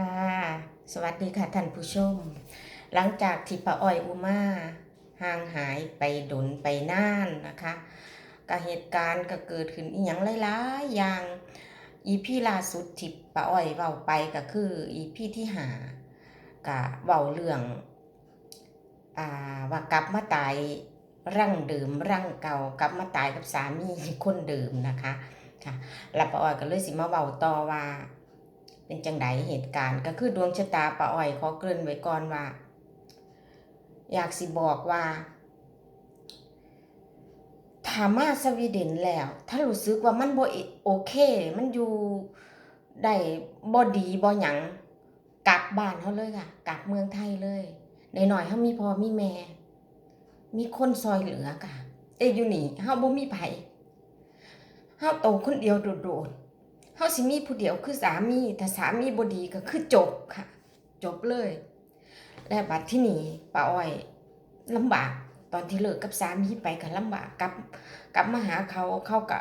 ค่ะ สวัสดีค่ะท่านผู้ชม หลังจากที่ป้าอ้อยอุมาห่างหายไปดนไปน่านนะคะก็เหตุการณ์ก็เกิดขึ้นอีหยังหลายๆอย่างอีพี่ล่าสุดที่ป้าอ้อยเว้าไปก็คืออีพี่ที่หากะเว้าเรื่องอ่าว่ากลับมาตายร่างเดิมร่างเก่ากลับมาตายกับสามีคนเดิมนะคะค่ะแล้วป้าอ้อยก็เลยสิมาเว้าต่อว่า เป็นจังไดเหตุการณ์ ก็คือดวงชะตาป้าอ้อยขอเกริ่นไว้ก่อนว่า อยากสิบอกว่าถามาสวีเดนแล้ว ถ้ารู้สึกว่ามันบ่โอเค มันอยู่ได้บ่ดีบ่หยังกลับบ้านเฮาเลยค่ะ กลับเมืองไทยเลยหน่อยๆเฮามีพอมีแม่ มีคนซอยเหลือค่ะแต่อยู่นี่เฮาบ่มีไผเฮาโตคนเดียวโดดๆ เฮาสิมีผู้เดียวคือสามีถ้าสามีบ่ดีก็คือจบค่ะ จบเลย และบัดที่นี่ป้าอ้อยลำบากตอนที่เลิกกับสามีไปก็ลำบากกลับกลับมาหาเขาเขาก็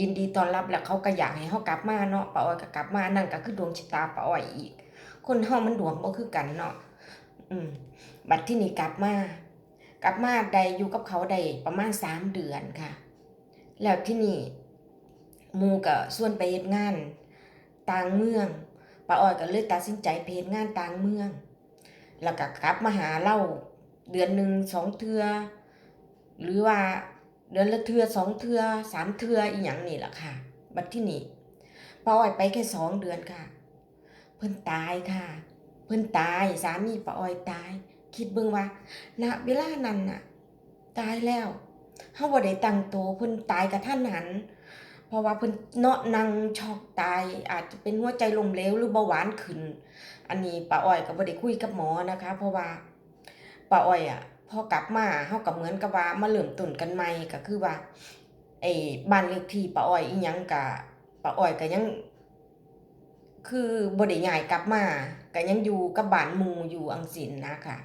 ยินดีต้อนรับแล้วเขาก็อยากให้เฮากลับมาเนาะป้าอ้อยก็กลับมานั่นก็คือดวงชะตาป้าอ้อยอีก คนเฮามันดวงบ่คือกันเนาะอืมบัดที่นี่กลับมากลับมาได้อยู่กับเขาได้ประมาณสามเดือนค่ะ แล้วที่นี่ หมูก็ส่วนไปเฮ็ดงานต่างเมืองป้าอ้อยก็เลยตัดสินใจไปเฮ็ดงานต่างเมือง แล้วก็กลับมาหาเราเดือนหนึ่งสองเทือหรือว่าเดือนละเทือสองเทือสามเทืออีหยังนี่แหละค่ะ บัดที่นี่ป้าอ้อยไปแค่สองเดือนค่ะ เพิ่นตายค่ะ เพิ่นตายสามีป้าอ้อยตาย คิดเบิ่งว่าณเวลานั้นน่ะ ตายแล้วเฮาบ่ได้ตั้งตัวเพิ่นตายกระทันหัน เพราะว่าเพิ่นเนาะนั่งช็อกตาย อาจจะเป็นหัวใจล้มเหลวหรือเบาหวานขึ้น อันนี้ป้าอ้อยก็บ่ได้คุยกับหมอนะคะ เพราะว่าป้าอ้อยอะพอกลับมาเฮาก็เหมือนกับว่ามาเริ่มต้นกันใหม่ก็คือว่าไอ้บ้านเลขที่ป้าอ้อยอีหยังก็ป้าอ้อยก็ยัง คือบ่ได้ย้ายกลับมาก็ยังอยู่กับบ้านหมู่อยู่อังสินนะค่ะ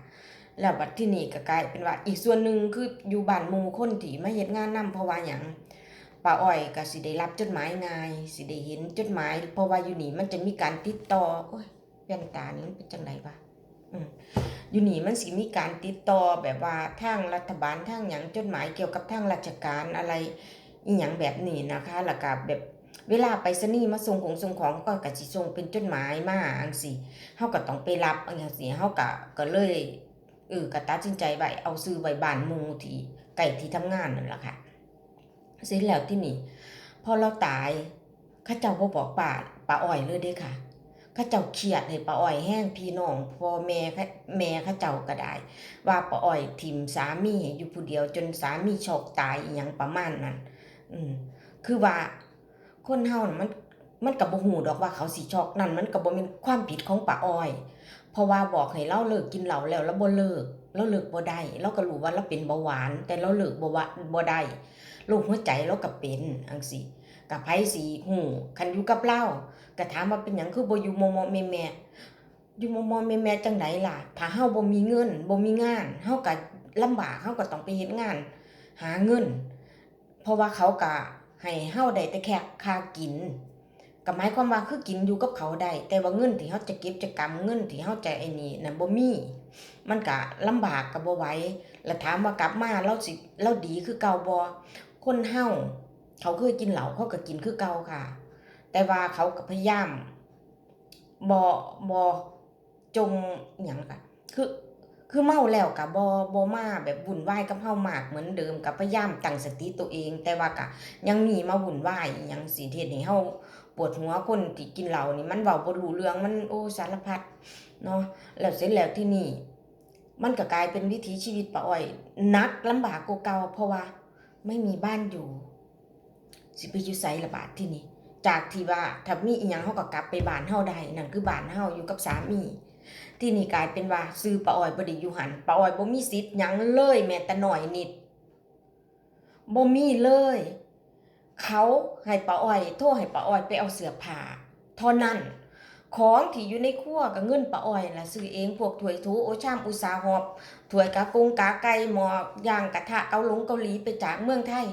แล้วบัดที่นี่ก็กลายเป็นว่าอีกส่วนหนึ่งคืออยู่บ้านหมู่คนที่มาเฮ็ดงานนํเพราะว่าหยัง ป้าอ้อยก็สิได้รับจดหมายง่าย สิได้เห็นจดหมาย เพราะว่าอยู่นี่มันจะมีการติดต่อโอ้ยแว่นตานี่มันเป็นจังไดวะอยู่นี่มันสิมีการติดต่อแบบว่าทางรัฐบาลทางหยังจดหมายเกี่ยวกับทางราชการอะไรอีหยังแบบนี้นะคะแล้วก็แบบเวลาไปรษณีมาส่งของส่งของก็ก็สิส่งเป็นจดหมายมาจังซี่เฮาก็ต้องไปรับจังซี่เฮาก็ก็เลยเออก็ตัดสินใจไว้เอาซื้อไว้บ้านหมู่ที่ใกล้ที่ทำงานนั่นล่ะค่ะ เสร็จแล้วที่นี่พอเราตายข้าเจ้าบ่บอกป้าป้าอ้อยเลยเด้ค่ะข้าเจ้าเครียดให้ป้าอ้อยแห้งพี่น้องพ่อแม่แม่ข้าเจ้าก็ได้ ว่าป้าอ้อยทิมสามีอยู่ผู้เดียวจนสามีชอกตายอีหยังประมาณนั้น อืมคือว่า คนเฮาน่ะมันมันก็บ่ฮู้ดอกว่าเขาสิชอกนั่นมันก็บ่แม่นความผิดของป้าอ้อย เพราะว่าบอกให้เราเลิกกินเหล้าแล้วเราบ่เลิก เราเลิกบ่ได้เราก็รู้ว่าเราเป็นเบาหวาน แต่เราเลิกบ่ว่าบ่ได้โรคหัวใจเราก็เป็นอังสิกับไผสิฮู้คันอยู่กับเราก็ถามว่าเป็นหยังคือบ่อยู่มอมอแม่แม่อยู่มอมอแม่แม่จังไดล่ะถ้าเฮาบ่มีเงินบ่มีงานเฮาก็ลำบากเฮาก็ต้องไปเฮ็ดงาน หาเงิน เพราะว่าเขาก็ให้เฮาได้แต่แค่ค่ากินก็หมายความว่าคือกินอยู่กับเขาได้แต่ว่าเงินที่เฮาจะเก็บจะกำเงินที่เฮาจะไอ้นี่น่ะบ่มี มันก็ลำบากก็บ่ไหวแล้วถามว่ากลับมาเราสิเราดีคือเก่าบ่คนเฮาเขาเคยกินเหล้าเขาก็กินคือเก่าค่ะ แต่ว่าเขาก็พยายามบ่บ่จมอหยังล่ะคือคือเมาแล้วก็บ่บ่มาแบบวุ่นวายกับเฮามากเหมือนเดิมก็พยายามตั้งสติตัวเอง แต่ว่าก็ยังมีมาวุ่นวายอิหยังสิเฮ็ดให้เฮาปวดหัวคนที่กินเหล้านี่มันเว้าบ่รู้เรื่องมันโอ้สารพัดเนาะแล้วเสร็จแล้วที่นี่ มันก็กลายเป็นวิถีชีวิตป้าอ้อยนักลำบากกว่าเก่าเพราะว่าไม่มีบ้านอยู่ สิไปอยู่ไสละบาดที่นี่จากที่ว่าถ้ามีอีหยังเฮาก็กลับไปบ้านเฮาได้นั่นคือบ้านเฮาอยู่กับสามีที่นี่กลายเป็นว่าซื้อป้าอ้อยบ่ได้อยู่หันป้าอ้อยบ่มีสิทธิ์หยังเลยแม้แต่น้อยนิดบ่มีเลย เขาให้ป้าอ้อย โทรให้ป้าอ้อยไปเอาเสื้อผ้าเท่านั้น ของที่อยู่ในครัวก็เงินป้าอ้อยล่ะซื้อเองพวกถ้วยถูโอชามอุตสาหอบถ้วยกากงกาไก่หมอย่าง กระทะเกาหลงเกาหลีไปจากเมืองไทย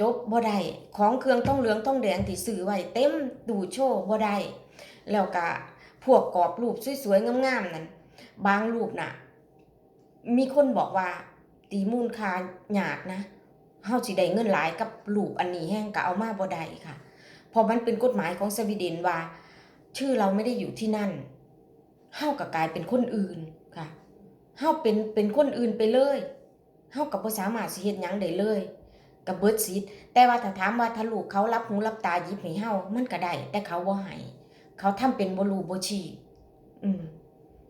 จบบ่ได้ของเครื่องต้องเหลืองต้องแดงที่ซื้อไว้เต็มตู้โชว์บ่ได้แล้วก็พวกกรอบรูปสวยๆงามๆนั่นบางรูปน่ะ มีคนบอกว่า ตีมูลค่ายากนะเฮาสิได้เงินหลายกับรูปอันนี้แฮงก็เอามาบ่ได้ค่ะเพราะมันเป็นกฎหมายของสวีเดนว่า ชื่อเราไม่ได้อยู่ที่นั่นเฮาก็กลายเป็นคนอื่นค่ะเฮาเป็นเป็นคนอื่นไปเลยเฮาก็บ่สามาสิเฮ็ดหยังได้เลยก็เบิดสิทธิ์แต่ว่าถ้าถามว่าถ้าลูกเขารับหูรับตาหยิบให้เฮามันก็ได้ แต่เขาบ่ให้เขาทำเป็นบ่รู้บ่ชี้อืม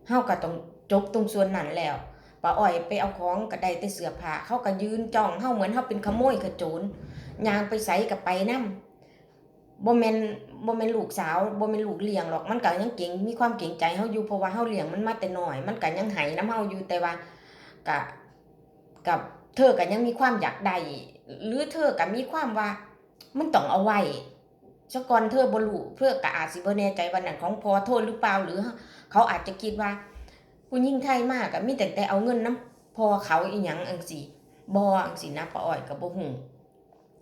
เฮาก็ต้องจบตรงส่วนนั้นแล้วป้าอ้อยไปเอาของก็ได้แต่เสื้อผ้าเขาก็ยืนจ้องเฮาเหมือนเฮาเป็นขโมยขโจรยางไปไสก็ไปนำบ่แม่น บ่แม่นลูกสาวบ่แม่นลูกเลี้ยงหรอกมันก็ยังเก่งมีความเก่งใจเฮาอยู่เพราะว่าเฮาเลี้ยงมันมาแต่น้อย มันก็ยังให้นํเฮาอยู่แต่ว่าก็กับเธอก็ยังมีความอยากได้หรือเธอก็มีความว่า มันต้องเอาไว้ซะก่อนเธอบ่รู้เพื่อก็อาจสิบ่แน่ใจว่านั่นของพ่อโทษหรือเปล่าหรือ เขาอาจจะคิดว่าผู้หญิงไทยมากก็มีแต่แต่เอาเงินนํพ่อเขาอีหยังจังซี่บ่จังซี่นะป้าอ้อยก็บ่ฮู้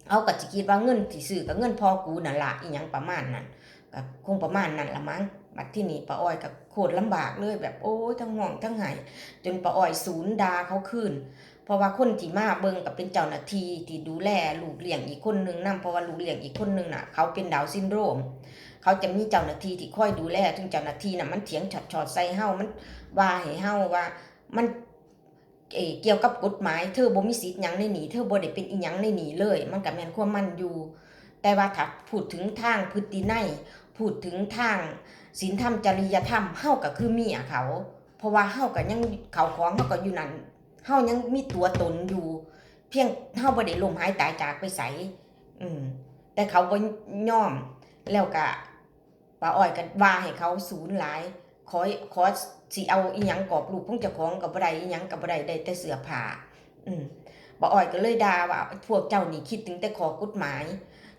เอาก็สิคิดว่าเงินที่ซื้อก็เงินพ่อกูนั่นละอีหยังประมาณนั้นก็คงประมาณนั้นละมั้งบัดที่นี่ป้าอ้อยก็โคตรลำบากเลยแบบโอ้ยทั้งห่วงทั้งหายจนป้าอ้อยศูนย์ดาเขาคืนเพราะว่าคนที่มาเบิ่งก็เป็นเจ้าหน้าที่ที่ดูแลลูกเลี้ยงอีกคนนึงนํเพราะว่าลูกเลี้ยงอีกคนนึงน่ะ เขาเป็นดาวซินโดรม เขาจะมีเจ้าหน้าที่ที่คอยดูแลถึงเจ้าหน้าที่น่ะมันเถียงช็อตๆใส่เฮามันว่าให้เฮาว่ามัน เออเกี่ยวกับกฎหมายเธอบ่มีสิทธิ์หยังในหนีเธอบ่ได้เป็นอีหยังในหนีเลย มันก็แม่นความมันอยู่ แต่ว่าถ้าพูดถึงทางพฤตินัยพูดถึงทางศีลธรรมจริยธรรมเฮาก็คือเมียเขา เพราะว่าเฮาก็ยังเขาของเฮาก็อยู่นั่นเฮายังมีตัวตนอยู่ เพียงเฮาบ่ได้ลมหายตายจากไปไสอืมแต่เขาบ่ยอมแล้วก็ป้าอ้อยก็ว่าให้เขาสูญหลาย ขอขอสิเอาอีหยังกอบรูปพุ่งเจ้าของกับบ่ได้อีหยังกับบ่ได้ได้แต่เสื้อผ้าอืมบ่อ่อยก็เลยด่าว่าพวกเจ้านี่คิดถึงแต่ขอกฎหมาย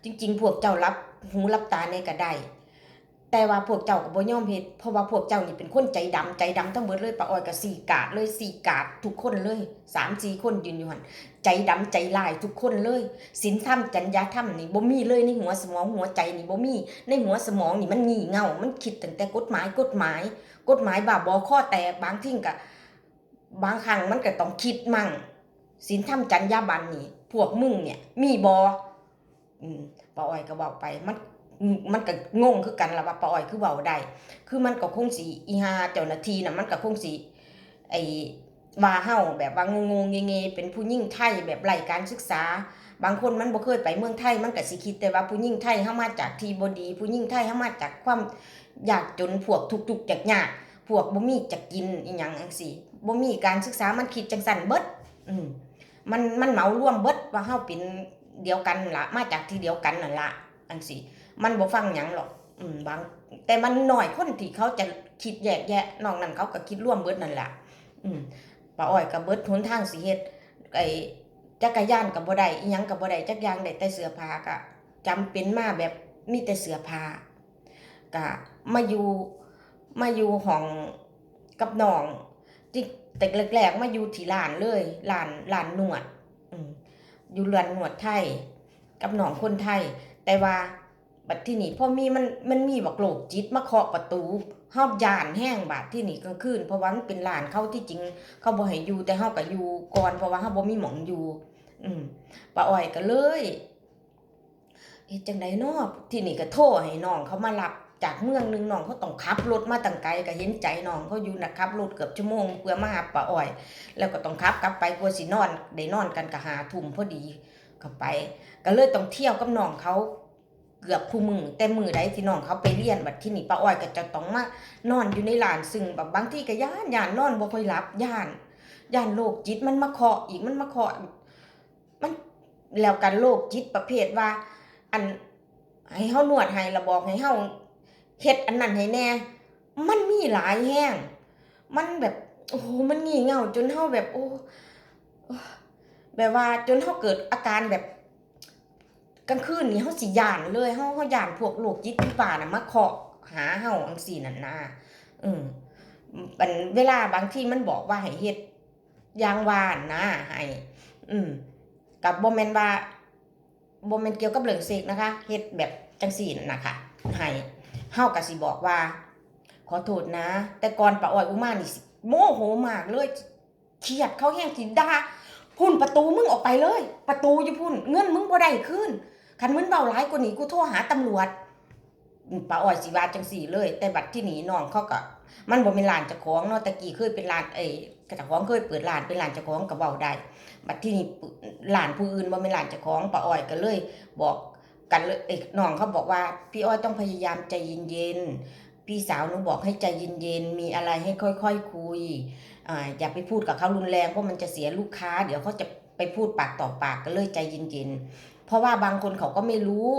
จริง ๆ พวกเจ้ารับหูรับตาในก็ได้ แต่ว่าพวกเจ้าก็บ่ยอมเฮ็ดเพราะว่าพวกเจ้านี่เป็นคนใจดำใจดำทั้งหมดเลยป้าอ้อยก็สี่กาดเลยสี่กาดทุกคนเลยสามสี่คนยืนอยู่หั่นใจดำใจลายทุกคนเลยศีลธรรมจรรยธรรมนี่บ่มีเลยในหัวสมองหัวใจนี่บ่มี ในหัวสมองนี่มันงี่เง่ามันคิดตั้งแต่กฎหมายกฎหมาย กฎหมายบาบอข้อแตกบางทิ้งกะบางครั้งมันก็ต้องคิดมั่งศีลธรรมจรรยาบรรณนี่พวกมึงเนี่ยมีบออืมป้าอ้อยก็บอกไปมัน มันก็งงคือกันละว่าปาอ้อยคือเว้าได้คือมันก็คงสิอีหาเจ้าหน้าที่น่ะมันก็คงสิไอ้ว่าเฮาแบบว่างงๆเงๆเป็นผู้หญิงไทยแบบไร้การศึกษา บางคนมันบ่เคยไปเมืองไทยมันก็สิคิดแต่ว่าผู้หญิงไทยเฮามาจากที่บ่ดี ผู้หญิงไทยเฮามาจากความยากจนพวกทุกข์ๆยากพวกบ่มีจะกินอีหยังจังซี่บ่มีการศึกษามันคิดจังซั่นเบิดอืมมันมันเหมารวมเบิดว่าเฮาเป็นเดียวกันละมาจากที่เดียวกันนั่นละ จังซี่มันบ่ฟังหยังหรอก อืมบาง แต่มันหน้อยคนที่เขาจะคิดแยกแยะนอกนั้นเขาก็คิดร่วมเบิดนั่นแหละอืมป้าอ้อยก็เบิดหนทางสิเฮ็ดไอ้จักรยานก็บ่ได้อีหยังก็บ่ได้จักอย่างได้แต่เสื้อผ้าก็จำเป็นมาแบบมีแต่เสื้อผ้าก็มาอยู่มาอยู่ห้องกับน้องจิแต่แรกๆมาอยู่ที่ร้านเลยร้านร้านนวด อืมอยู่ร้านนวดไทย กับน้องคนไทย แต่ว่าบัดที่นี่พอมีมันมันมีบักโลกจิตมาเคาะประตูเฮาย่านแห้งบาดที่นี่กลางคืนเพราะว่ามันเป็นร้านเขาที่จริง เขาบ่ให้อยู่แต่เฮาก็อยู่ก่อนเพราะว่าเฮาบ่มีหมองอยู่ อืมป้าอ้อยก็เลยเฮ็ดจังไดเนาะที่นี่ก็โทรให้น้องเขามารับจากเมืองหนึงน้องเขาต้องขับรถมาตั้งไกลก็เห็นใจน้องเขาอยู่นะขับรถเกือบชั่วโมงเพื่อมาหาป้าอ้อย แล้วก็ต้องขับกลับไปกลัวสินอนได้นอนกันก็หาทุ่มพอดี ก็ไป ก็เลยต้องเที่ยวกับน้องเขาเกือบคู่มือแต่มือใดที่น้องเขาไปเรียนบัดที่นี่ป้าอ้อยก็จะต้องมานอนอยู่ในลานซึ่งแบบบางที่ก็ย่านย่านนอนบ่ค่อยหลับย่านย่านโรคจิตมันมาเคาะอีกมันมาเคาะมันแล้วกันโรคจิตประเภทว่า อันให้เฮานวดให้ละบอกให้เฮาเฮ็ดอันนั้นให้แน่ มันมีหลายแห้งมันแบบโอ้โหมันงี่เง่าจนเฮาแบบโอ้ แบบว่าจนเฮาเกิดอาการแบบกลางคืนนี่เฮาสิย่านเลยเฮาเฮาย่านพวกโรคจิตวิปาน่ะมาเคาะหาเฮาจังซี่นั่นนะอืมมันเวลาบางที่มันบอกว่าให้เฮ็ดยางวานนะให้อืมกับบ่แมนว่าบ่แมนเกี่ยวกับเรื่องเซกนะคะเฮ็ดแบบจังซี่นั่นนะค่ะให้เฮาก็สิบอกว่า ขอโทษนะ แต่ก่อนป้าอ้อยอุมานี่สิโมโหมากเลยเครียดเขาแห้งสิด่า พุ่นประตูมึงออกไปเลย ประตูอยู่พุ่น เงินมึงบ่ได้ขึ้นคันมึงเบาร้ายกว่านี้กูโทรหาตำรวจป้าอ้อยสิว่าจังสี่เลย แต่บัดที่หนีน้องเขาก็ มันบ่เป็นร้านเจ้าของเนาะต่กี้เคยเป็นร้านเอ้เจ้าของเคยเปิดร้านเป็นร้านเจ้าของก็เว้าได้บัดที่นี่ร้านผู้อื่นบ่เป็นร้านเจ้าของป้าอ้อยก็เลย บอกกันเลยเอ้น้องเขาบอกว่า พี่อ้อยต้องพยายามใจเย็นๆพี่สาวหนูบอกให้ใจเย็นๆมีอะไรให้ค่อยๆคุย อย่าไปพูดกับเขารุนแรงเพราะมันจะเสียลูกค้า เดี๋ยวเขาจะไปพูดปากต่อปากก็เลยใจเย็นๆ เพราะว่าบางคนเขาก็ไม่รู้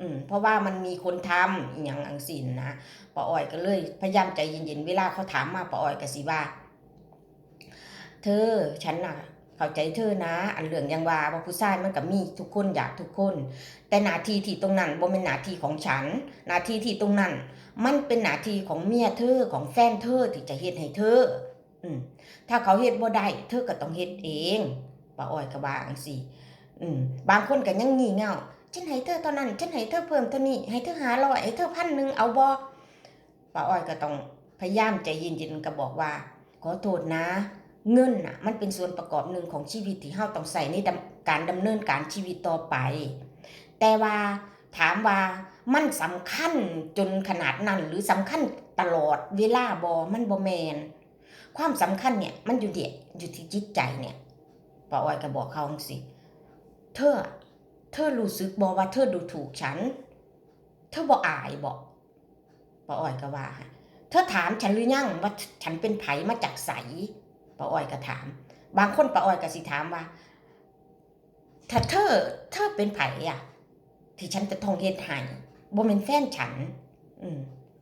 อืมเพราะว่ามันมีคนทำอย่างอังสินนะป้าอ้อยก็เลยพยายามใจเย็นๆ เวลาเขาถามมาป้าอ้อยก็สิว่า เธอฉันน่ะเข้าใจเธอนะ อันเรื่องยังว่าว่าผู้ชายมันก็มีทุกคนอยากทุกคน แต่หน้าที่ที่ตรงนั้นบ่เป็นหน้าที่ของฉัน หน้าที่ที่ตรงนั้น มันเป็นหน้าที่ของเมียเธอของแฟนเธอที่จะเฮ็ดให้เธอ ถ้าเขาเฮ็ดบ่ได้เธอก็ต้องเฮ็ดเองป้าอ้อยก็ว่าจังซี่อืมบางคนก็ยังงี่เง่าฉันให้เธอเท่านั้นฉันให้เธอเพิ่มเท่านี้ให้เธอหาร้อยให้เธอพันหนึงเอาบ่ป้าอ้อยก็ต้องพยายามใจเย็นๆก็บอกว่า ขอโทษนะ เงินน่ะ มันเป็นส่วนประกอบหนึ่งของชีวิตที่เฮาต้องใส่ในการดำเนินการชีวิตต่อไป แต่ว่าถามว่ามันสำคัญจนขนาดนั้นหรือสำคัญตลอดเวลาบอมันบอแมน ความสำคัญเนี่ย มันอยู่ที่อยู่ที่จิตใจเนี่ยป้าอ้อยก็บอกเขาสิเธอ เธอรู้สึกบอกว่าเธอดูถูกฉัน เธอบอกอายบอกป้าอ้อยก็ว่า เธอถามฉันหรือยังว่าฉันเป็นไผมาจากไสป้าอ้อยก็ถาม บางคนป้าอ้อยก็สิถามว่า ถ้าเธอ เธอเป็นไผอะ ที่ฉันจะทองเฮ็ดให้บ่เป็นแฟนฉัน อืม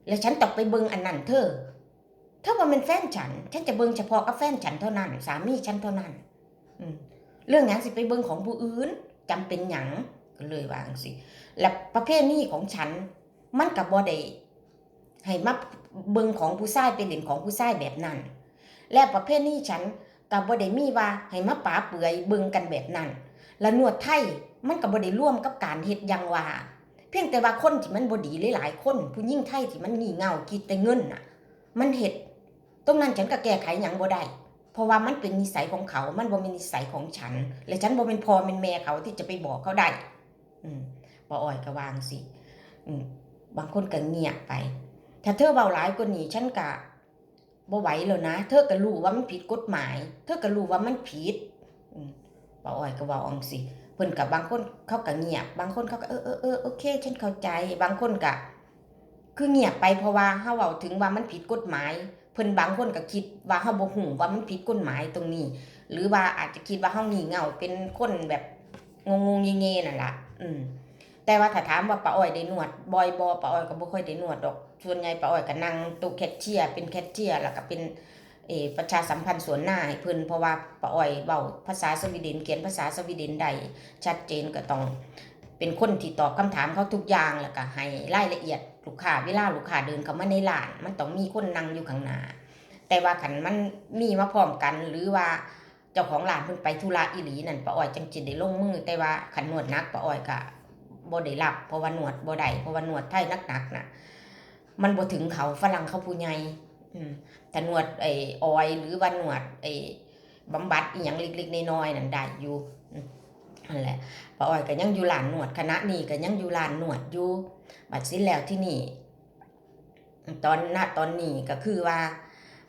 แล้วฉันต้องไปเบิ่งอันนั้นเธอ เธอบ่เป็นแฟนฉัน ฉันจะเบิ่งเฉพาะกับแฟนฉันเท่านั้น สามีฉันเท่านั้น อืเรื่องหยังสิไปเบิ่งของผู้อื่นจำเป็นหยังก็เลยวางสิ และประเภทนี้ของฉัน มันก็บ่ได้ให้มาเบิ่งของผู้ชายไปเล่นของผู้ชายแบบนั้น และประเภทนี้ฉันกับบ่ได้มีว่าให้มาป๋าเปื่อยเบิ่งกันแบบนั้น และนวดไทยมันก็บ่ได้ร่วมกับการเฮ็ดยังว่า เพียงแต่ว่าคนที่มันบ่ดีหลายๆคน ผู้หญิงไทยที่มันงี่เง่าคิดแต่เงินน่ะ มันเฮ็ด ตรงนั้นฉันก็แก้ไขหยังบ่ได้ เพราะว่ามันเป็นนิสัยของเขา มันบ่เป็นนิสัยของฉัน และฉันบ่เป็นพ่อเป็นแม่เขาที่จะไปบอกเขาได้ อืมป้าอ้อยก็วางสิอืมบางคนก็เงียบไป ถ้าเธอเบาหลายกว่านี้ฉันก็บ่ไหวแล้วนะ เธอก็รู้ว่ามันผิดกฎหมาย เธอก็รู้ว่ามันผิดอืมป้าอ้อยก็เว้าจังสิเพิ่นกับบางคนเขาก็เงียบ บางคนเขาก็เออเออเออโอเค ฉันเข้าใจ บางคนก็คือเงียบไปเพราะว่าเฮาเว้าถึงว่ามันผิดกฎหมาย เพิ่นบางคนก็คิดว่าเฮาบ่ฮู้ว่ามันผิดกฎหมายตรงนี้ หรือว่าอาจจะคิดว่าเฮางี่เง่าเป็นคนแบบงงๆเงๆนั่นล่ะ อืมแต่ว่าถ้าถามว่าป้าอ้อยได้นวดบ่อยบ่ป้าอ้อยก็บ่ค่อยได้นวดดอก ส่วนใหญ่ป้าอ้อยก็นั่งตู้แคชเชียร์เป็นแคชเชียร์แล้วก็เป็นเอประชาสัมพันธ์สวนหน้าให้เพิ่นเพราะว่าป้าอ้อยเว้าภาษาสวีเดนเขียนภาษาสวีเดนได้ชัดเจนก็ต้อง เป็นคนที่ตอบคำถามเขาทุกอย่างแล้วก็ให้รายละเอียด ลูกค้าเวลาลูกค้าเดินเข้ามาในร้าน มันต้องมีคนนั่งอยู่ข้างหน้าแต่ว่าคันมันมีมาพร้อมกันหรือว่าเจ้าของร้านเพิ่นไปธุระอีหลีนั่นป้าอ้อยจังจิตได้ลงมือ แต่ว่าคันนวดนักป้าอ้อยก็บ่ได้รับเพราะว่านวดบ่ได้เพราะว่านวดไทยหนักๆน่ะ มันบ่ถึงเขาฝรั่งเขาผู้ใหญ่อืมแต่นวดไอ้ออยหรือว่านวดไอ้บำบัดอีหยังเล็กๆน้อยๆนั่นได้อยู่ นั่นแหละป้าอ้อยก็ยังอยู่ร้านนวดคณะนี้ก็ยังอยู่ร้านนวดอยู่บัดสิ้นแล้วที่นี่ ตอนณตอนนี้ก็คือว่า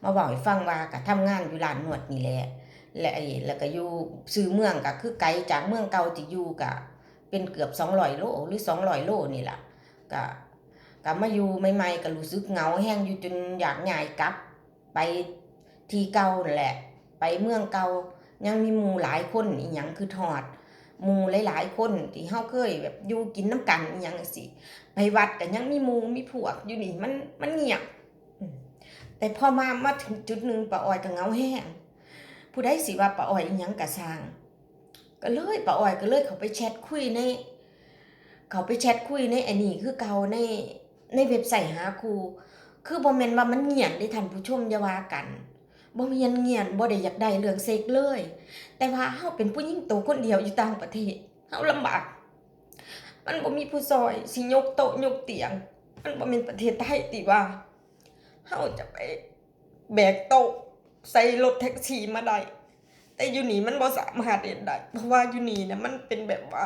มาบอกให้ฟังว่าก็ทำงานอยู่ร้านนวดนี่แหละและไอ้แล้วก็อยู่ซื้อเมืองก็คือไกลจากเมืองเก่าที่อยู่ก็เป็นเกือบ200โลหรือ200โลนี่ล่ะก็ก็มาอยู่ใหม่ๆก็รู้สึกเหงาแห้งอยู่จนอยากย้ายกลับ ไปที่เก่านั่นแหละ ไปเมืองเก่ายังมีหมู่หลายคนอีหยังคือทอด มูหลายๆ คนที่เฮาเคยแบบอยู่กินน้ำกันอยังจังซี่ไปวัดก็ยังมีมูมีพวกอยู่นี่มันมันเงียบแต่พอมามาถึงจุดหนึ่งป้าอ้อยก็เงาแห้งผู้ใดสิว่าป้าอ้อยอิหยังกะสร้าง ก็เลยป้าอ้อยก็เลยเขาไปแชทคุยใน เขาไปแชทคุยในอันนี้คือเก่าในในเว็บไซต์หาครูคือบ่แม่นว่ามันเงียนได้ท่านผู้ชมอย่าว่ากัน บ่เมียนเงียนบ่ได้อยากได้เรื่องเซ็กเลย แต่ว่าเฮาเป็นผู้หญิงโตคนเดียวอยู่ต่างประเทศเฮาลำบาก มันบ่มีผู้ซอยสิยกโต๊ะยกเตียง มันบ่แม่นประเทศไทยติว่าเฮาจะไปแบกโต๊ะใส่รถแท็กซี่มาได้แต่อยู่นี่มันบ่สามารถเฮ็ดได้เพราะว่าอยู่นี่นะมันเป็นแบบว่า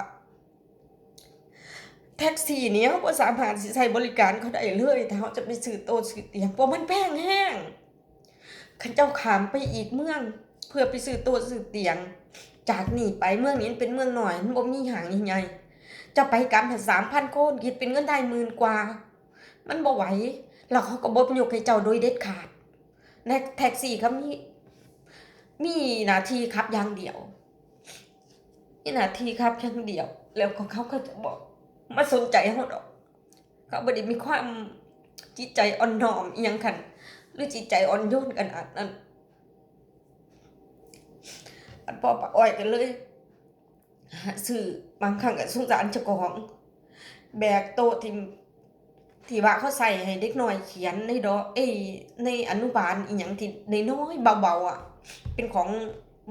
แท็กซี่นี่เฮาบ่สามารถสิใช้บริการเขาได้เลยถ้าเฮาจะไปซื้อโต๊ะซื้อเตียงเพราะมันแพงแฮง คันเจ้าขามไปอีกเมือง เพื่อไปซื้อต๊ะซื้อเตียง จากนี่ไปเมืองนี้เป็นเมืองน้อยมันบ่มีหางใหญ่จะไปกลับสามพันโคนคิดเป็นเงินได้หมื่นกว่า มันบ่ไหวแล้วเขาก็บ่ยกให้เจ้าโดยเด็ดขาดในแท็กซี่เขามีมีนาที่ขับอย่างเดียวมีหน้าที่ขับอย่างเดียว แล้วก็เขาก็จะบอกมาสนใจเขาดอก เขาบ่ได้มีความจิตใจอ่อนน้อมอียงคัน รือจิตใจอ่อนโยนขนาดนั้นอันพ่อปะอ้อยกันเลยหาซื้อบางครั้งก็สงสารเจ้าของแบกโต๊ะที่ที่ว่าเขาใส่ให้เด็กน้อยเขียนในดอเอ้ในอนุบาลอีหยังที่ในน้อยเบาๆอะ เป็นของ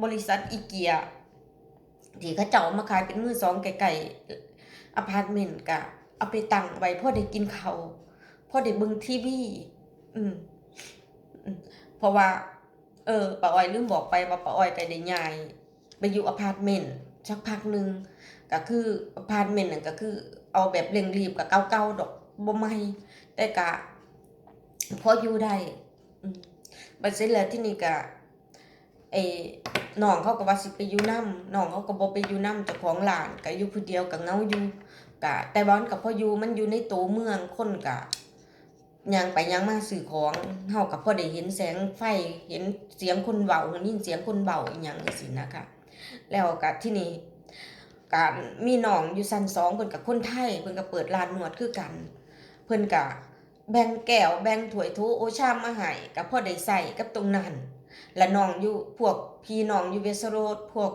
บริษัทอีเกีย ที่เขาเจ้ามาขายเป็นมือสองไก่ๆอพาร์ตเมนต์กะ เอาไปตั้งไว้พ่อได้กินเขาพ่อได้เบิ่งทีวีอืม เพราะว่า เออป้าอ้อยลืมบอกไปว่าป้าอ้อยก็ได้ย้ายไปอยู่อพาร์ตเมนต์สักพักหนึ่งก็คืออพาร์ตเมนต์นั่นก็คือ เอาแบบเร่งรีบกับเก่าๆดอกบ่ใหม่แต่ก็พออยู่ได้บัดเสร็จแล้วที่นี่ก็ไอ้น้องเขาก็ว่าสิไปอยู่นํน้องเขาก็บ่ไปอยู่นํเจ้าของร้านก็อยู่ผู้เดียวก็เงาอยู่ก็แต่ว่ามันก็พออยู่มันอยู่ในตัวเมืองคนก็ ย่างไปย่างมาซื้อของเฮาก็พอได้เห็นแสงไฟเห็นเสียงคนเว้าได้ยินเสียงคนเว้าอีหยังจังซี่นะคะแล้วก็ที่นี่ก็มีน้องอยู่ชั้น2เพิ่นก็คนไทยเพิ่นก็เปิดร้านนวดคือกัน เพิ่นก็แบ่งแก้วแบ่งถ้วยโถโอชามมาให้ก็พอได้ใส่กับตรงนั้นและน้องอยู่พวกพี่น้องอยู่เวสโรดพวก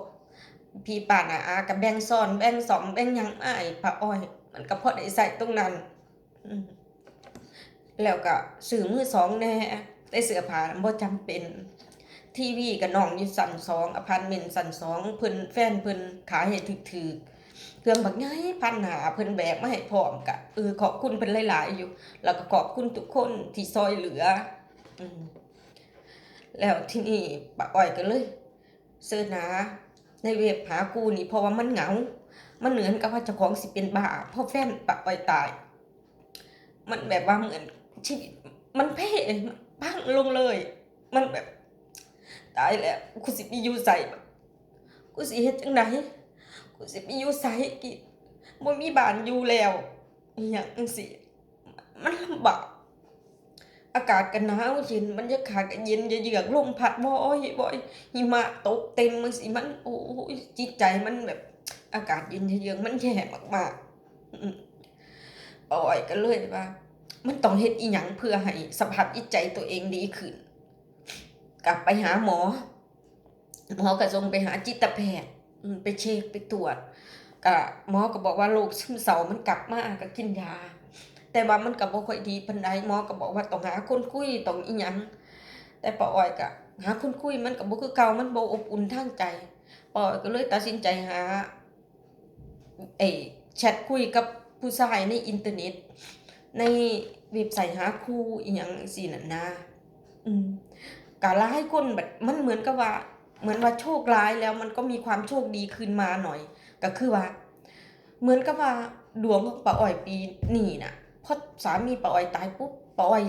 พี่ป้าน้าอาก็แบ่งซ่อนแบ่งสอมแบ่งยังมาให้ป้าอ้อย มันก็พ่อได้ใส่ตรงนั้น อืม แล้วก็ซื้อมือสองแน่ได้เสื้อผ้าบ่จำเป็น ทีวีกับน้องอยู่ชั้นสองอพาร์ตเมนต์ชั้นสองเพิ่นแฟนเพิ่นขายให้ถึกๆเครื่องบักใหญ่พันหาเพิ่นแบกมาให้พร้อมกะเออขอบคุณเพิ่นหลายๆอยู่ แล้วก็ขอบคุณทุกคนที่ซอยเหลือ อืมแล้วที่นี่ป้าอ้อยก็เลยเสิร์ชหาในเว็บหากูนี่เพราะว่ามันเหงา มันเหมือนกับว่าเจ้าของสิเป็นบ้าเพราะแฟนป้าอ้อยตาย มันแบบว่าเหมือน ชีวิตมันเพ่พังลงเลย มันแบบ ตายแล้วกูสิไปอยู่ใส่กูสิเฮ็ดจังไดกูสิไปอยู่ใส่กิบ่มีบ้านอยู่แล้วอหย่างจังซี่มันลำบากอากาศก็หนาวเย็นบรรยากาศก็เย็นเยือกลมพัดบ่อยบ่อยหิมะตกเต็มมันสิมันโอ้ยจิตใจมันแบบ อากาศเย็นเยือกมันแย่มากๆป้าอ้อยก็เลยว่า มันต้องเฮ็ดอีหยังเพื่อให้สภาพจิตใจตัวเองดีขึ้น กลับไปหาหมอ หมอก็ส่งไปหาจิตแพทย์อืมไปเช็คไปตรวจก็หมอก็บอกว่าโรคซึมเศร้ามันกลับมาก็กินยา แต่ว่ามันก็บ่ค่อยดีปานใดหมอก็บอกว่าต้องหาคนคุยต้องอีหยังแต่ป้าอ้อยก็หาคนคุยมันก็บ่คือเก่ามันบ่อบอุ่นทางใจป้าอ้อยก็เลยตัดสินใจหาไอ้แชทคุยกับผู้ชายในอินเทอร์เน็ต ในเว็บไซต์หาคู่อีหยังจั่งซี้นั่นนะอืมกะหลายคนแบบมันเหมือนกับว่า เหมือนว่าโชคร้ายแล้วมันก็มีความโชคดีคืนมาหน่อย ก็คือว่า เหมือนกับว่าดวงของป้าอ้อยปีนี้น่ะพอสามีป้าอ้อยตายปุ๊บป้าอ้อย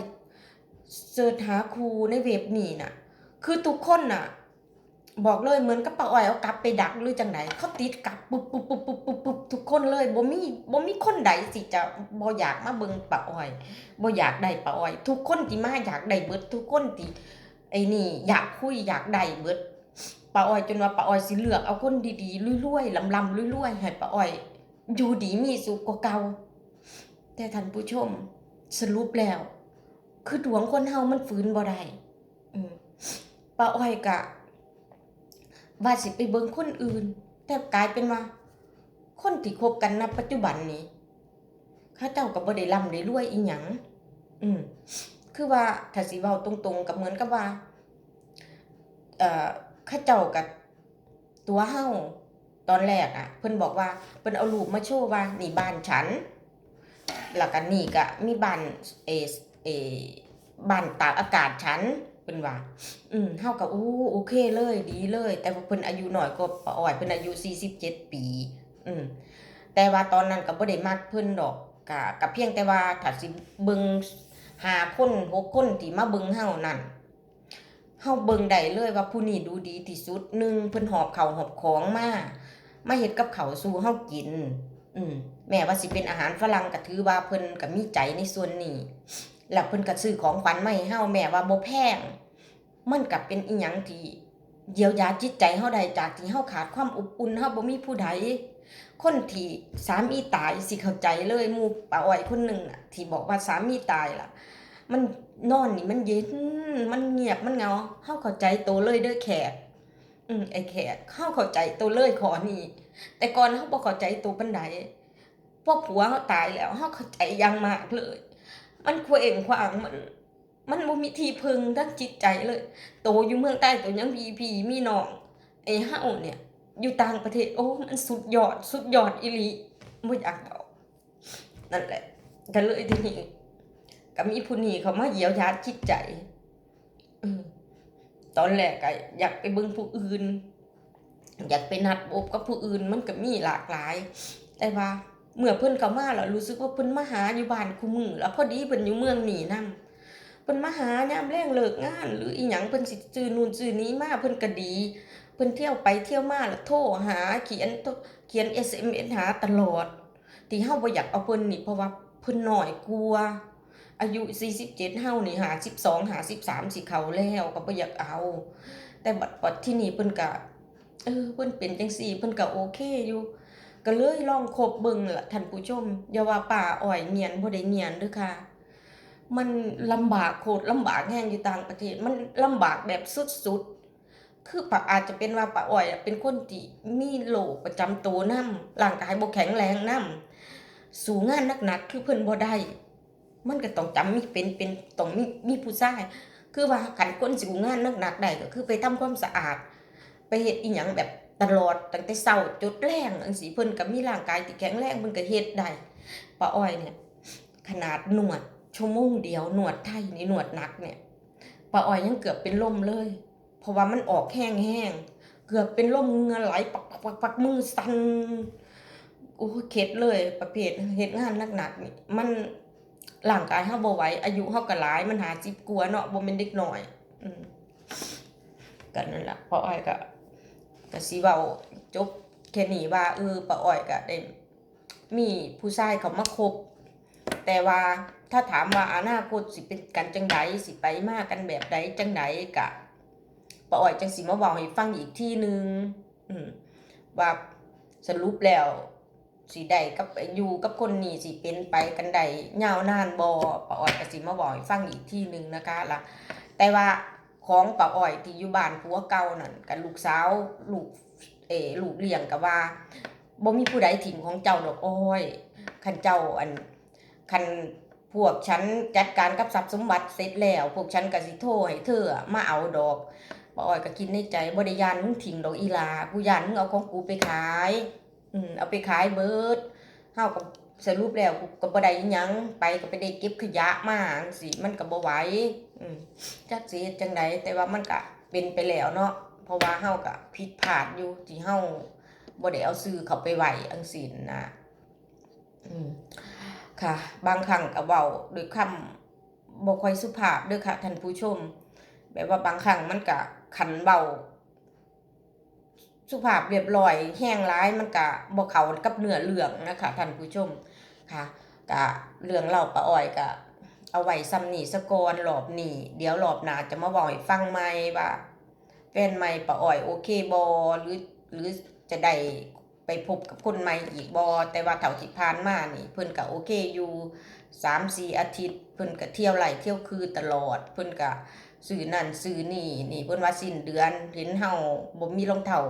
เสิร์ชหาครูในเว็บนี่น่ะ คือทุกคนน่ะ บอกเลยเหมือนกับป้าอ้อยเอากลับไปดักหรือจังไดเขาติดกลับปุ๊บปุ๊บปุ๊บปุ๊บปุ๊บปุ๊บทุกคนเลยบ่มีบ่มีคนใดสิจะบ่อยากมาเบิ่งป้าอ้อยบ่อยากได้ป้าอ้อย ทุกคนที่มาอยากได้เบิดทุกคนที่ไอ้นี่อยากคุยอยากได้เบิดป้าอ้อยจนว่าป้าอ้อยสิเลือกเอาคนดีๆรวยๆลำๆรวยๆให้ป้าอ้อย อยู่ดีมีสุขกว่าเก่าแต่ท่านผู้ชมสรุปแล้ว คือดวงคนเฮามันฝืนบ่ได้อืมป้าอ้อยกะ ว่าสิไปเบิ่งคนอื่น แต่กลายเป็นว่า คนที่คบกันณปัจจุบันนี้เขาเจ้าก็บ่ได้ร่ำได้รวยอีหยังอืมคือว่าถ้าสิเว้าตรงๆกับเหมือนกับว่า เอ่อข้าเจ้ากับตัวเฮาตอนแรกอะ เพิ่นบอกว่าเพิ่นเอารูปมาโชว์ว่านี่บ้านฉันแล้วก็นี่ก็มีบ้านเอเอบ้านตากอากาศฉัน เพิ่นว่า อืมเฮาก็โอ้โอเคเลย ดีเลย แต่ว่าเพิ่นอายุน้อยกว่าป้าอ้อยเพิ่นอายุ47ปี อืมแต่ว่าตอนนั้นก็บ่ได้มักเพิ่นดอกก็ก็เพียงแต่ว่าถ้าสิเบิ่งห้าคนหกคนที่มาเบิ่งเฮานั่นเฮาเบิ่งได้เลยว่าผู้นี้ดูดีที่สุดหนึ่งเพิ่นหอบข้าวหอบของมามาเฮ็ดกับข้าวสู่เฮากิน อืมแม้ว่าสิเป็นอาหารฝรั่งก็ถือว่าเพิ่นก็มีใจในส่วนนี้ แล้วเพิ่นก็ซื้อของขวัญมาให้เฮาแม้ว่าบ่แพง มันก็เป็นอีหยังที่เยียวยาจิตใจเฮาได้จากที่เฮาขาดความอบอุ่นเฮาบ่มีผู้ใดคนที่สามีตายสิเข้าใจเลยหมู่ป้าอ้อยคนหนึงน่ะ ที่บอกว่าสามีตายล่ะ มันนอนนี่มันเย็นมันเงียบมันเงาเฮาเข้าใจโตเลยเด้อแขก อืมไอ้แขกเฮาเข้าใจโตเลยขอนี่ แต่ก่อนเฮาบ่เข้าใจโตปานใดพอผัวเฮาตายแล้วเฮาเข้าใจย่างมากเลย มันเคว้งขวางมัน มันบ่มีที่พึงทางจิตใจเลย โตอยู่เมืองใต้โตยังมีพี่มีน้องไอ้เฮาเนี่ย อยู่ต่างประเทศ โอ้ มันสุดยอด สุดยอดอีหลีบ่อยากบอกนั่นแหละก็เลยทีนี้ก็มีผู้นี้เขามาเยียวยาจิตใจอตอนแรกก็อยากไปเบิ่งผู้อื่น อยากไปนัดพบกับผู้อื่นมันก็มีหลากหลาย แต่ว่า เมื่อเพิ่นเข้ามาแล้วรู้สึกว่าเพิ่นมาหาอยู่บ้านคู่มือแล้วพอดีเพิ่นอยู่เมืองหนี้นำเพิ่นมาหายามแลงเลิกงาน หรืออีหยังเพิ่นสิซื้อนู่นซื้อนี้มาเพิ่นก็ดี เพิ่นเที่ยวไปเที่ยวมาแล้วโทรหาเขียนเขียน SMS หาตลอด ที่เฮาบ่อยากเอาเพิ่นนี่เพราะว่าเพิ่นน้อยกว่าอายุ47เฮานี่52 53สิเข้าแล้วก็บ่อยากเอา แต่บัดบัดที่นี่เพิ่นก็เออเพิ่นเป็นจังซี่เพิ่นก็โอเคอยู่ ก็เลยลองคบเบิ่งล่ะท่านผู้ชมอย่าว่าป้าอ้อยเนียนบ่ได้เนียนเด้อค่ะ มันลำบากโคตรลำบากแห้งอยู่ต่างประเทศ มันลำบากแบบสุดๆ คือปะอาจจะเป็นว่าป้าอ้อยเป็นคนที่มีโรคประจำตัวนำร่างกายบ่แข็งแรงนำสู้งานหนักๆคือเพิ่นบ่ได้มันก็ต้องจำมีเป็นเป็นต้องมีมีผู้ชายคือว่าคันคนสิงานหนักๆได้ก็คือไปทำความสะอาด ไปเฮ็ดอีหยังแบบ ตลอดตั้งแต่เช้าจดแลงจังซี่เพิ่นก็มีร่างกายที่แข็งแรงเพิ่นก็เฮ็ดได้ป้าอ้อยเนี่ยขนาดนวดชั่วโมงเดียวหนวดไทยนี่หนวดหนักเนี่ยป้าอ้อยยังเกือบเป็นลมเลย เพราะว่ามันออกแห้งแห้งเกือบเป็นลมเงือไหลปักปักปักปักมือสั่นโอ้เข็ดเลยประเภทเฮ็ดงานหนักๆนี่มันร่างกายเฮาบ่ไหวอายุเฮาก็หลายมันหาจิบกลัวเนาะบ่แม่นเด็กน้อย อืมก็นั่นล่ะป้าอ้อยก็ ก็สิเว้าจบแค่นี้ว่าเออป้าอ้อยก็ได้มีผู้ชายเขามาคบ แต่ว่าถ้าถามว่าอนาคตสิเป็นกันจังใดสิไปมากกันแบบใดจังใดกะป้าอ้อยจังสิมาเว้าให้ฟังอีกทีหนึงอืมว่าสรุปแล้วสิได้กับอยู่กับคนนี้สิเป็นไปกันได้ยาวนานบ่ป้าอ้อยก็สิมาเว้าให้ฟังอีกทีหนึงนะคะล่ะแต่ว่า ของป้าอ้อยที่อยู่บ้านผัวเก่านั่นกับลูกสาวลูกเอลูกเลี้ยงก็ว่าบ่มีผู้ใดถิ่มของเจ้าดอกอ้อยคันเจ้าอันคันพวกฉันจัดการกับทรัพย์สมบัติเสร็จแล้ว พวกฉันก็สิโทรให้เธอมาเอาดอกป้าอ้อยก็คิดในใจบ่ได้ยานมึงทิ้งดอกอีลากูยานมึงเอาของกูไปขาย อืมเอาไปขายเบิดเฮาก็ สรุปแล้วกูก็บ่ได้หยังไปก็ไปได้เก็บขยะมาจังซี่มันก็บ่ไหวอืมจักสิเฮ็ดจังไดแต่ว่ามันก็เป็นไปแล้วเนาะเพราะว่าเฮาก็ผิดพลาดอยู่ที่เฮาบ่ได้เอาชื่อเขาไปไว้จังซี่นะอืมค่ะ บางครั้งก็เว้าด้วยคำบ่ค่อยสุภาพเด้อค่ะท่านผู้ชม แบบว่าบางครั้งมันก็คันเว้า สุภาพเรียบร้อย แห้งร้ายมันก็บ่เขากับเนื้อเรื่องนะคะท่านผู้ชมค่ะก็เรื่องเล่าป้าอ้อยก็เอาไว้ซ้ำนี้ซะกอนรอบหนีเดี๋ยวรอบหนาจะมาเว้าให้ฟังใหม่ว่าแฟนใหม่ป้าอ้อยโอเคบ่หรือหรือจะได้ไปพบกับคนใหม่อีกบอแต่ว่าเท่าที่ผ่านมานี่เพิ่นก็โอเคอยู่สามสี่อาทิตย์เพิ่นก็เที่ยวไหลเที่ยวคือตลอด เพิ่นก็ซื้อนั่นซื้อนี่นี่เพิ่นว่าสิ้นเดือนเห็นเฮาบ่มีรองเท้า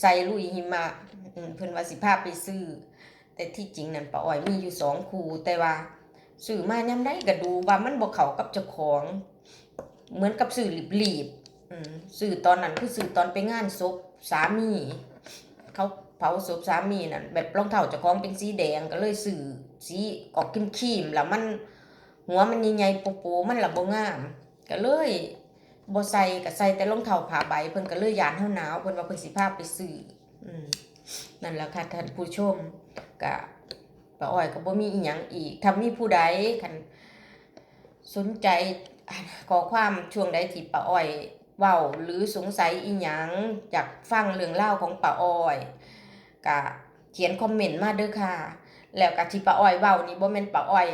ใส่ลุยหิมะเพิ่นว่าสิพาไปซื้อ แต่ที่จริงนั่นป้าอ้อยมีอยู่สองคู่แต่ว่าซื้อมายามใดก็ดูว่ามันบ่เข้ากับเจ้าของ เหมือนกับซื้อรีบๆอืมซื้อตอนนั้นคือซื้อตอนไปงานศพสามี เขาเผาศพสามีนั่นแบบรองเท้าเจ้าของเป็นสีแดงก็เลยสื่อสีออกครีมๆแล้วมันหัวมันใหญ่ๆโปๆมันละบ่งาม ก็เลย บ่ใส่ก็ใส่แต่รองเท้าผ้าใบเพิ่นก็เลยยานเฮาหนาวเพิ่นว่าเพิ่นสิพาไปซื้ออืมนั่นแหละค่ะท่านผู้ชมก็ป้าอ้อยก็บ่มีอีหยังอีกถ้ามีผู้ใดคันสนใจขอความช่วงใดที่ป้าอ้อยเว้าหรือสงสัยอีหยังอยากฟังเรื่องราของป้าอ้อยก็เขียนคอมเมนต์มาเด้อค่ะ แล้วก็ที่ป้าอ้อยเว้านี่บ่แม่นป้าอ้อย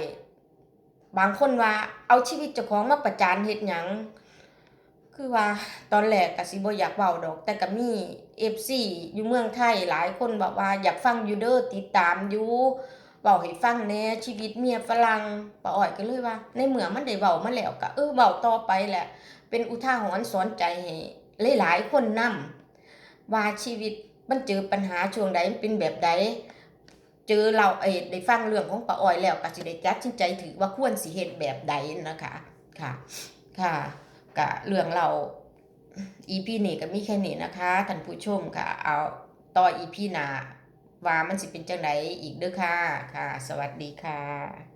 บางคนว่าเอาชีวิตเจ้าของมาประจานเฮ็ดหยัง คือว่าตอนแรกก็สิบ่อยากเว้าดอก แต่ก็มี FC อยู่เมืองไทยหลายคนบอกว่าอยากฟังอยู่เด้อติดตามอยู่เว้าให้ฟังแน่ชีวิตเมียฝรั่งป้าอ้อยก็เลยว่า ในเมื่อมันได้เว้ามาแล้วก็เออเว้าต่อไปแหละ เป็นอุทาหรณ์สอนใจให้หลายๆคนนำว่าชีวิตมันเจอปัญหาช่วงใดเป็นแบบใดเจอเราเอยได้ฟังเรื่องของป้าอ้อยแล้วก็สิได้ตัดสินใจถือว่าควรสิเฮ็ดแบบใดนะคะค่ะค่ะ กะเรื่องเราอีพีนี้ก็มีแค่นี้นะคะท่านผู้ชมค่ะ เอาต่อ EP หน้าว่ามันสิเป็นจังไดอีกเด้อค่ะค่ะ สวัสดีค่ะ